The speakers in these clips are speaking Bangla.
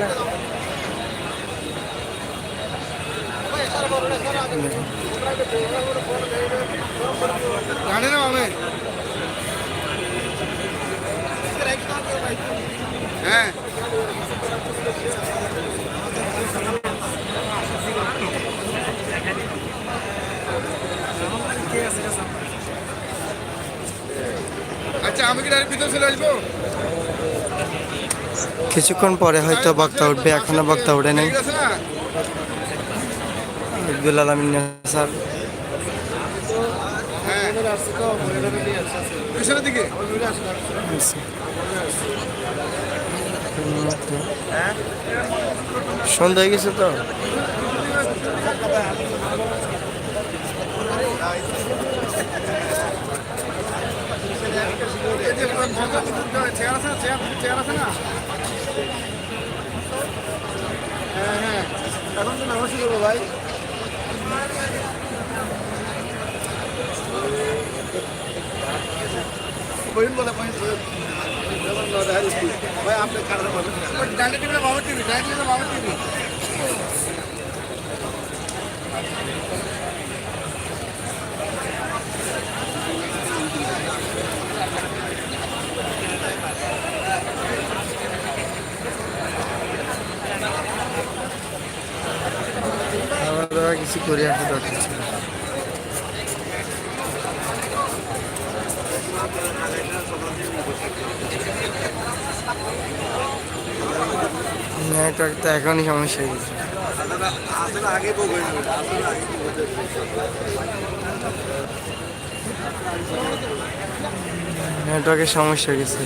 না। আমি হ্যাঁ। আচ্ছা আমি কি ভিতরে চলে আসব? কিছুক্ষণ পরে হয়তো বক্তা উঠবে, এখনও বক্তা উঠে নেই। ইকবুল আলমিন স্যার। সন্ধ্যা হয়ে গেছে তো? চেয়ার আছে চেয়ার আছে না? হ্যাঁ হ্যাঁ এখন তো ভাই বইন বলে বইন ভাই আপনি কারণে ডান্ডা টিভিটা বাবার টিভি ডান্ডা টিভিটা টিভি খাওয়া কিছু করে আসা দরকার ছিল নেটওয়ার্ক তো এখনই সমস্যা হয়ে গেছে। নেটওয়ার্কের সমস্যা হয়ে গেছে।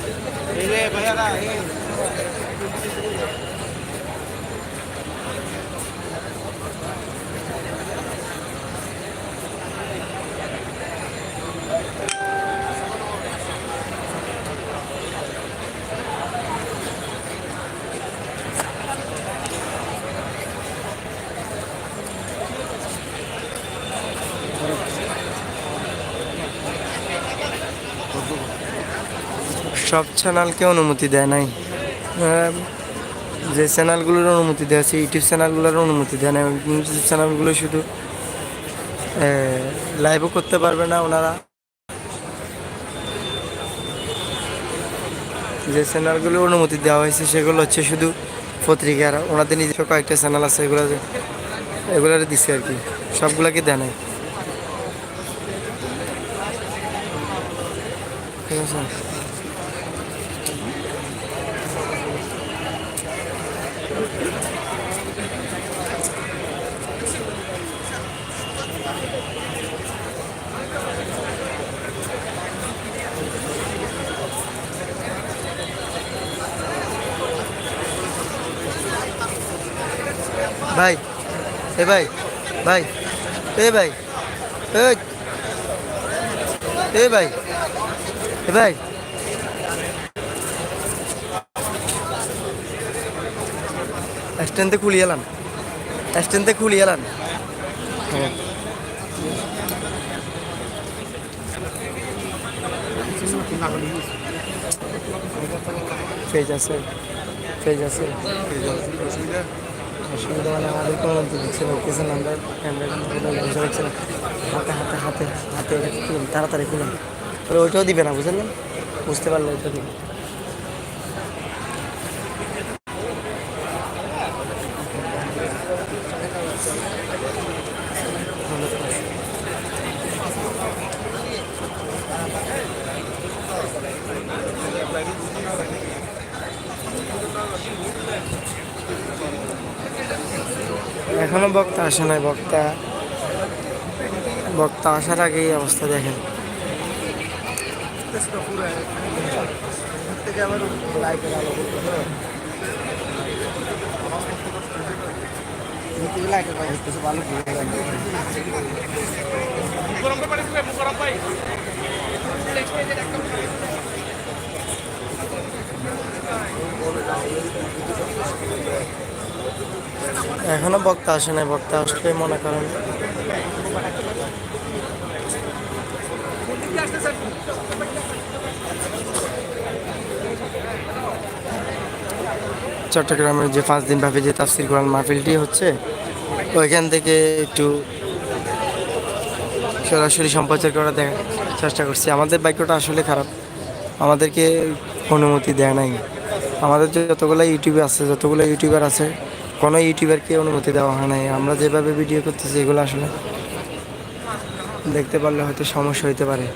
সব চ্যানেলকে অনুমতি দেয় নাই। আহ, যে চ্যানেলগুলোর অনুমতি দেওয়া আছে ইউটিউব চ্যানেলগুলোর অনুমতি দেয় না ইউটিউব চ্যানেলগুলো শুধু লাইভও করতে পারবে না ওনারা। যে চ্যানেলগুলো অনুমতি দেওয়া হয়েছে, সেগুলো হচ্ছে শুধু পত্রিকার ওনাদের নিজস্ব কয়েকটা চ্যানেল আছে, এগুলো এগুলোর দিচ্ছে আর কি। সবগুলোকে দেয় নাই? ঠিক আছে। ভাই। এ ভাই ভাই এ ভাই এই এ ভাই এ ভাই। স্ট্যান্ডে খুলি এলাম। স্ট্যান্ডে খুলি এলাম। হ্যাঁ। পেজ আছে। পেজ আছে। অসুবিধা মানে আমাদের কোনো দিচ্ছে না কিছু নাম্বার ক্যামেরা বুঝতে পারছে না। হাতে হাতে হাতে হাতে তাড়াতাড়ি খুলুন তাহলে ওইটাও দিবে না, বুঝলেন? বুঝতে পারলে ওইটা দিবে। এখনও বক্তা আসে নাই বক্তা। বক্তা আসার আগে এই অবস্থা দেখেন। ভালো এখনও বক্তা আসে নাই, বক্তা আসলে মনে করেন। চট্টগ্রামের যে পাঁচ দিন ব্যাপী যে তাফসির কোরআন মাহফিলটি হচ্ছে, ওইখান থেকে একটু সরাসরি সম্প্রচার করার দেখা চেষ্টা করছি। আমাদের বাক্যটা আসলে খারাপ। আমাদেরকে অনুমতি দেয় নাই। আমাদের যতগুলো ইউটিউবে আছে, যতগুলো ইউটিউবার আছে কোনো ইউটিউবারকে অনুমতি দেওয়া হয় নাই। আমরা যেভাবে ভিডিও করতেছি, এগুলো আসলে দেখতে পারলে হয়তো সমস্যা হইতে পারে।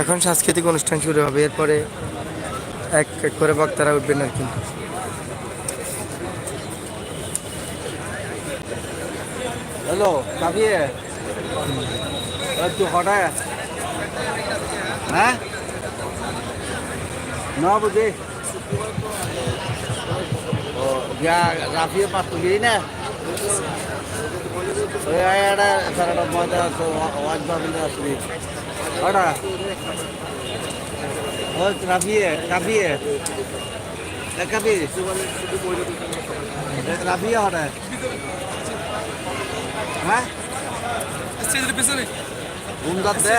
এখন সাংস্কৃতিক অনুষ্ঠান শুরু হবে এরপরে এক এক করে বক্তারা উঠবেন আর কি হ্যালো কাবিয়ে তুই হঠাৎ হ্যাঁ ন বুঝি রাফিয়ে পাঁচ তুলি না তো ওয়াজ ভাবিলে আসবি ওটা? ও রাফিয়ে কাবিয়ে কাবি রাফিয়ে হঠাৎ হ্যাঁ? ঘুমদার দে।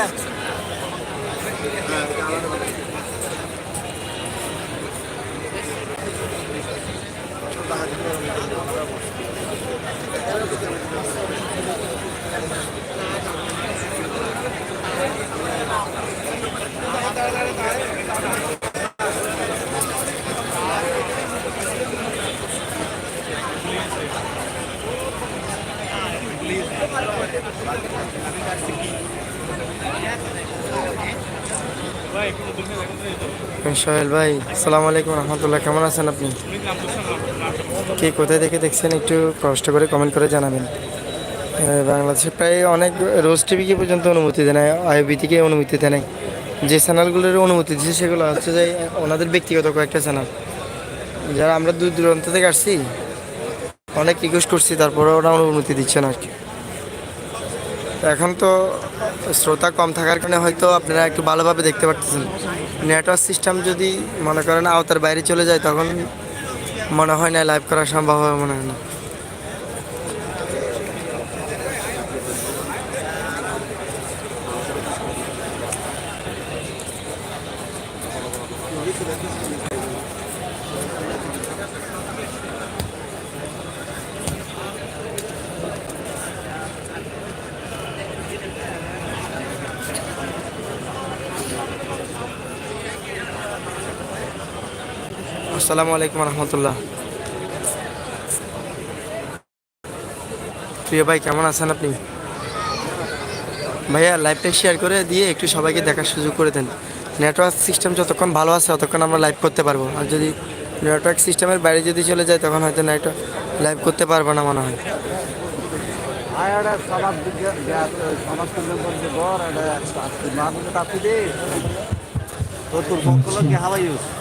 সোহেল ভাই। আসসালামু আলাইকুম রহমতুল্লাহ, কেমন আছেন আপনি? কে কোথায় থেকে দেখছেন একটু কষ্ট করে কমেন্ট করে জানাবেন। বাংলাদেশে প্রায় অনেক রোজ টিভিকে পর্যন্ত অনুমতি দেয় না আইবি থেকে অনুমতি দেয় নাই। যে চ্যানেলগুলোর অনুমতি দিচ্ছে সেগুলো হচ্ছে যে ওনাদের ব্যক্তিগত কয়েকটা চ্যানেল। যারা আমরা দূর দূরান্ত থেকে আসছি, অনেক রিকোয়েস্ট করছি তারপরে ওরা অনুমতি দিচ্ছে না আর কি। এখন তো শ্রোতা কম থাকার কারণে হয়তো আপনারা একটু ভালোভাবে দেখতে পারতেছেন। নেটওয়ার্ক সিস্টেম যদি মনে করেন আওতার বাইরে চলে যায়, তখন মনে হয় না লাইভ করা সম্ভব হবে মনে হয় না। আসসালামু আলাইকুম রহমতুল্লাহ। প্রিয় ভাই কেমন আছেন আপনি? ভাইয়া লাইভটা শেয়ার করে দিয়ে একটু সবাইকে দেখার সুযোগ করে দেন। নেটওয়ার্ক সিস্টেম যতক্ষণ ভালো আছে ততক্ষণ আমরা লাইভ করতে পারব। আর যদি নেটওয়ার্ক সিস্টেমের বাইরে যদি চলে যায় তখন হয়তো নেটওয়ার্ক লাইভ করতে পারব না মনে হয়। সমাজ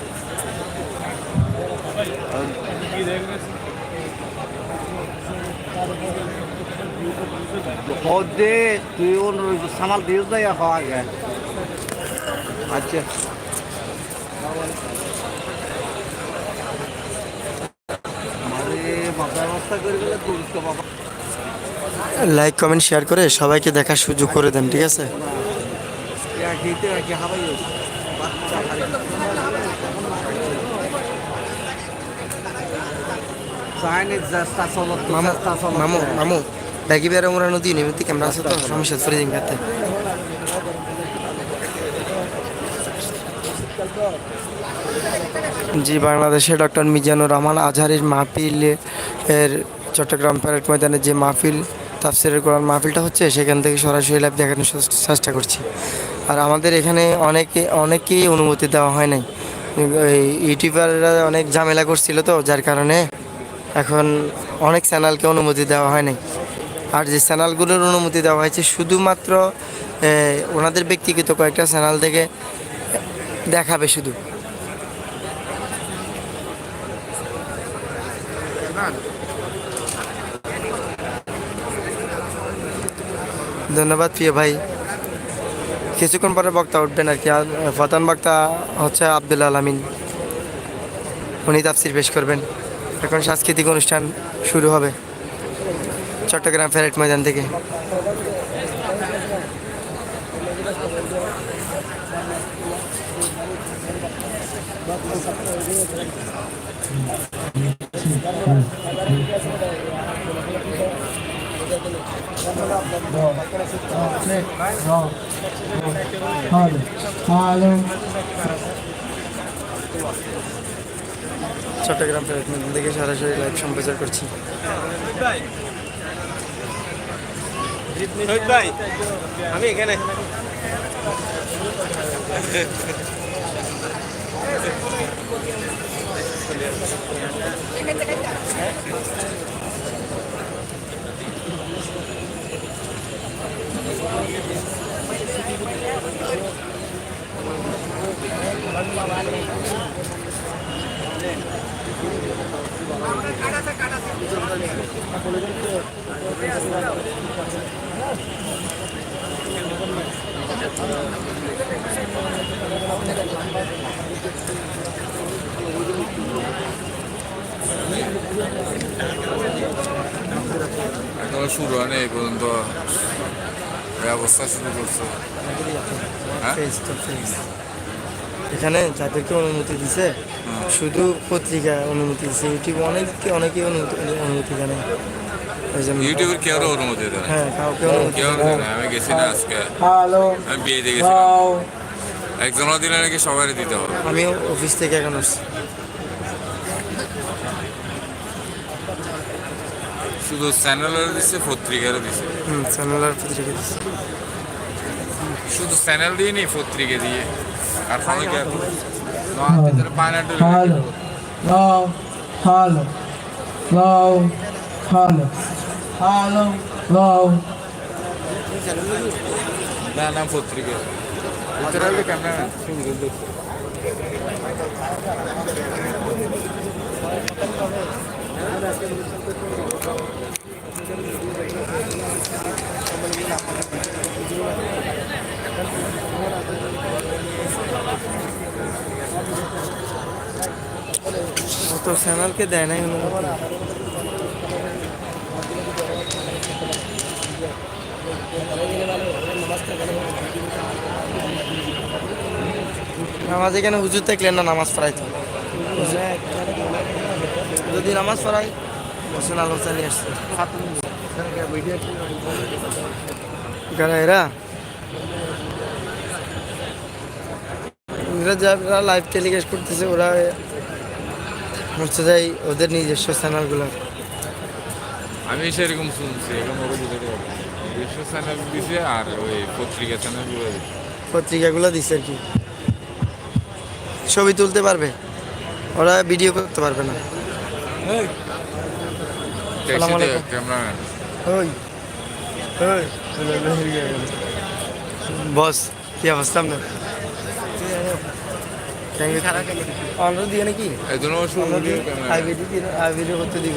দে তুই ওর সামাল দিস দেয় হওয়া আগে আচ্ছা লাইক কমেন্ট শেয়ার করে সবাইকে দেখার সুযোগ করে দেন ঠিক আছে? মামু নদী নিমিত্তে ক্যামেরা আছে তো? সমস্যা ফ্রিজিং করতে জি বাংলাদেশে ডক্টর মিজানুর রহমান আজহারির মাহফিল এর চট্টগ্রাম প্যারেড ময়দানে যে মাহফিল তাফসিরের কোরআন মাহফিলটা হচ্ছে সেখান থেকে সরাসরি লাইভ দেখানোর চেষ্টা করছি। আর আমাদের এখানে অনেকে অনেকেই অনুমতি দেওয়া হয় নাই। ইউটিউবাররা অনেক ঝামেলা করছিল তো যার কারণে এখন অনেক চ্যানেলকে অনুমতি দেওয়া হয় নাই। আর যে চ্যানেলগুলোর অনুমতি দেওয়া হয়েছে, শুধুমাত্র ওনাদের ব্যক্তিগত কয়েকটা চ্যানেল থেকে দেখাবে শুধু। ধন্যবাদ প্রিয় ভাই। কিছুক্ষণ পরে বক্তা উঠবেন আর কি। আর, প্রধান বক্তা হচ্ছে আব্দুল আলমিন। উনি তাফসির পেশ করবেন। এখন সাংস্কৃতিক অনুষ্ঠান শুরু হবে চট্টগ্রাম ফেরেট ময়দান থেকে. চট্টগ্রাম ফেরেট ময়দান থেকে সরাসরি লাইভ সম্প্রচার করছি। আমি এখানে এখনও। শুরু হয়নি এই পর্যন্ত ব্যবস্থা শুরু করছে। হ্যাঁ? এখানে যাদেরকে অনুমতি দিছে শুধু পত্রিকা অনুমতি দিছে ইউটিউব অনেকে অনেকে অনুমতি অনুমতি জানে অনুমতি দেয়? হ্যাঁ কাউকে অনুমতি আমি গেছি না আজকে. আমি বিয়ে দিয়ে. দিলে নাকি দিতে হবে। আমিও অফিস থেকে এখন আসছি। শুধু চ্যানেলের দিচ্ছে পত্রিকারও দিচ্ছে হুম চ্যানেলের পত্রিকা দিছে শুধু চ্যানেল দিয়ে নি পত্রিকা দিয়ে আর ভিতরে পাইনাটেল. Wow. Halo. Wow. Halo. Halo. Wow. না নাম পত্রিকা ক্যামেরা দেখতে তো চ্যানেলকে দেয় নাই অনুমতি নামাজ এখানে হুজুর থাকলেন না নামাজ পড়াইতো যদি নামাজ পড়াই বসেন আলোচনা নিয়ে আসছে। কারা এরা? এরা যারা লাইভ টেলিকাস্ট করতেছে ওরা হচ্ছে যাই ওদের নিজস্ব চ্যানেলগুলো আমি সেরকম শুনছি এখন ওরা বুঝতে পারব বিশ্ব চ্যানেল দিছে আর ওই পত্রিকা চ্যানেলগুলো দিছে। পত্রিকাগুলো দিচ্ছে আর কি। ছবি তুলতে পারবে। ওরা ভিডিও করতে পারবে না। সালাম আলাইকুম। বস কি অবস্থা আপনার? অনলাইন দিয়ে নাকি? আইবিডি দিয়ে? আইবিডি করতে দিব।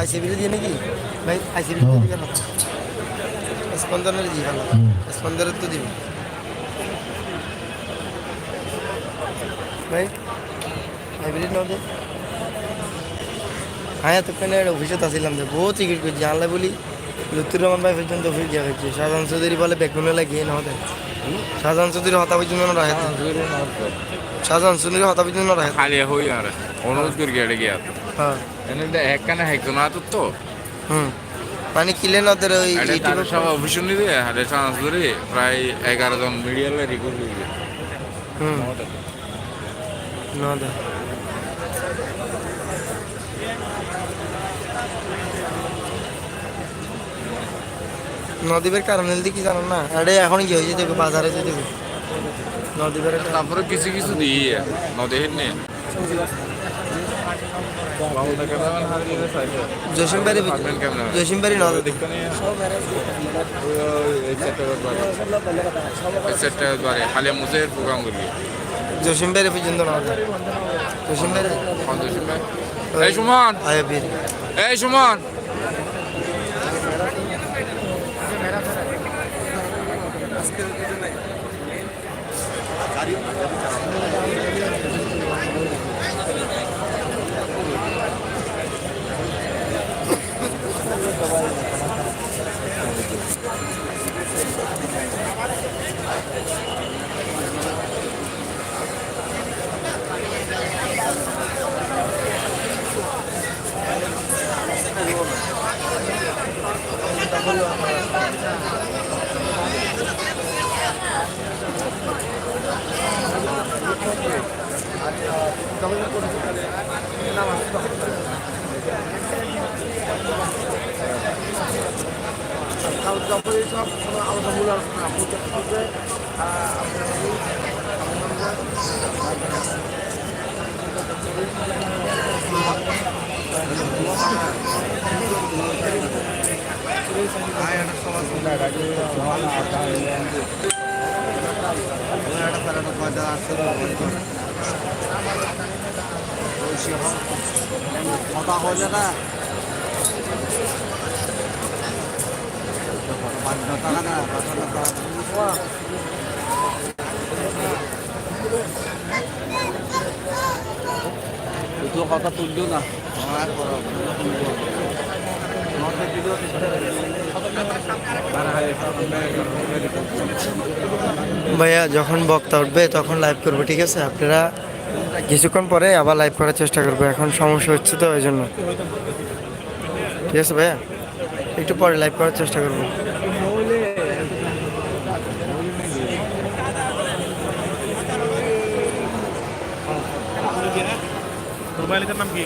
আইসিবিডি দিয়ে নাকি? ভাই আইসিবিডি দিয়ে কেন? স্পন্দনের দিয়ে ভালো স্পন্দনের তো দিব। ভাই আইবিডি নাও দে। হ্যাঁ এতক্ষণে অফিসে আসছিলাম যে বহু টিকিট করছি। জানলে বলি লুতুর রহমান ভাই পর্যন্ত অফিস দেওয়া হয়েছে। শাহজাহান চৌধুরী বলে বেগুনে লাগিয়ে না হতে শাহজাহান চৌধুরী হতা পর্যন্ত না রাখে শাহজাহান চৌধুরী হতা পর্যন্ত না রাখে খালি হই আর অনুরোধ করি গিয়া। হ্যাঁ। এনে একখানে একজন আতো তো হুম। মানে কিলেন ওদের ওই এটা সব অফিস হারে চান্স ধরে প্রায় এগারো জন মিডিয়ার রেকর্ড হয়ে হুম। না নদীবের কারণ হলদি কি জানো না? আরে এখন কি হয়েছে দেখো বাজারে যে দেখো। নদীবের তারপরে কিছু কিছু দিই নদী হেন জসিমবাড়ি নদী খালি মুসের প্রোগ্রাম করি জসিমবাড়ি পর্যন্ত নদী। জসিমবাড়ি পঞ্চাশ এই সুমন। এই সুমন। Maske কথা হলে না বাধ্যতা না বাধ্যতা তো কথা তুললো না আমার ভাইয়া, যখন বক্তা উঠবে, তখন লাইভ করব, ঠিক আছে? আপনারা কিছুক্ষণ পরে আবার লাইভ করার চেষ্টা করব। এখন সমস্যা হচ্ছে তো ওই জন্য। ঠিক আছে ভাইয়া? একটু পরে লাইভ করার চেষ্টা করব। মালিকের নাম কি?